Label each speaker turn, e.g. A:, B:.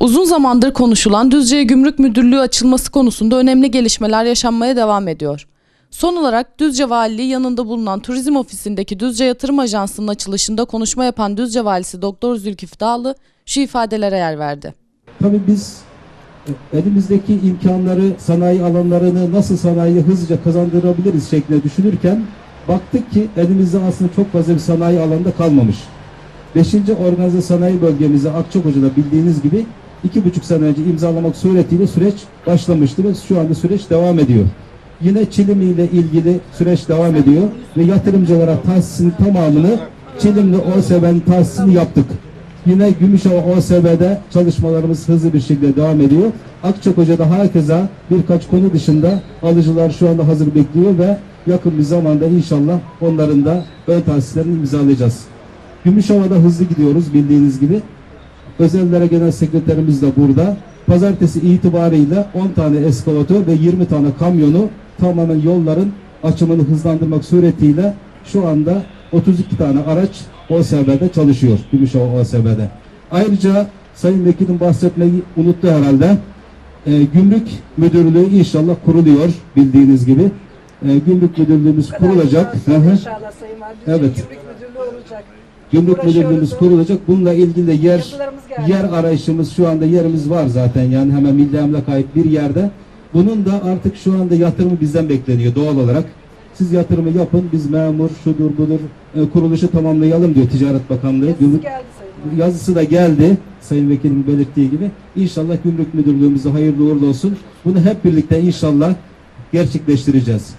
A: Uzun zamandır konuşulan Düzce'ye Gümrük Müdürlüğü açılması konusunda önemli gelişmeler yaşanmaya devam ediyor. Son olarak Düzce Valiliği yanında bulunan turizm ofisindeki Düzce Yatırım Ajansı'nın açılışında konuşma yapan Düzce Valisi Doktor Zülkif Dağlı şu ifadelere yer verdi.
B: Tabii biz e, elimizdeki imkanları, sanayi alanlarını nasıl sanayiye hızlıca kazandırabiliriz şeklinde düşünürken baktık ki elimizde aslında çok fazla bir sanayi alanında kalmamış. Beşinci organize sanayi bölgemizi Akçakoca'da bildiğiniz gibi iki buçuk sene önce imzalamak suretiyle süreç başlamıştı ve şu anda süreç devam ediyor. Yine Çilim ile ilgili süreç devam ediyor ve yatırımcılara tahsisin tamamını Çilimli OSB'nin tahsisini yaptık. Yine Gümüşhova OSB'de çalışmalarımız hızlı bir şekilde devam ediyor. Akçakoca'da herkese birkaç konu dışında alıcılar şu anda hazır bekliyor ve yakın bir zamanda inşallah onların da ön tahsislerini imzalayacağız. Gümüşhova'da hızlı gidiyoruz bildiğiniz gibi. Özellere Genel Sekreterimiz de burada. Pazartesi itibariyle 10 tane eskavatör ve 20 tane kamyonu tamamen yolların açımını hızlandırmak suretiyle şu anda 32 tane araç OSB'de çalışıyor. Gümüşhova OSB'de. Ayrıca Sayın Vekilim bahsetmeyi unuttu herhalde. Ee, Gümrük Müdürlüğü inşallah kuruluyor bildiğiniz gibi. Ee, Gümrük Müdürlüğümüz kurulacak. Hı hı.
C: İnşallah Sayın Valim.
B: Evet.
C: Gümrük Müdürlüğü olacak.
B: Gümrük. Müdürlüğümüz kurulacak. Bununla ilgili de yer yer arayışımız şu anda yerimiz var zaten yani hemen milli emlak ait bir yerde. Bunun da artık şu anda yatırımı bizden bekleniyor doğal olarak. Siz yatırımı yapın, biz memur, şudur budur, e, kuruluşu tamamlayalım diyor Ticaret Bakanlığı.
C: Yazısı
B: Gümrük
C: geldi Sayın
B: yazısı da geldi. Sayın Vekilim belirttiği gibi. İnşallah Gümrük Müdürlüğümüze hayırlı uğurlu olsun. Bunu hep birlikte inşallah gerçekleştireceğiz.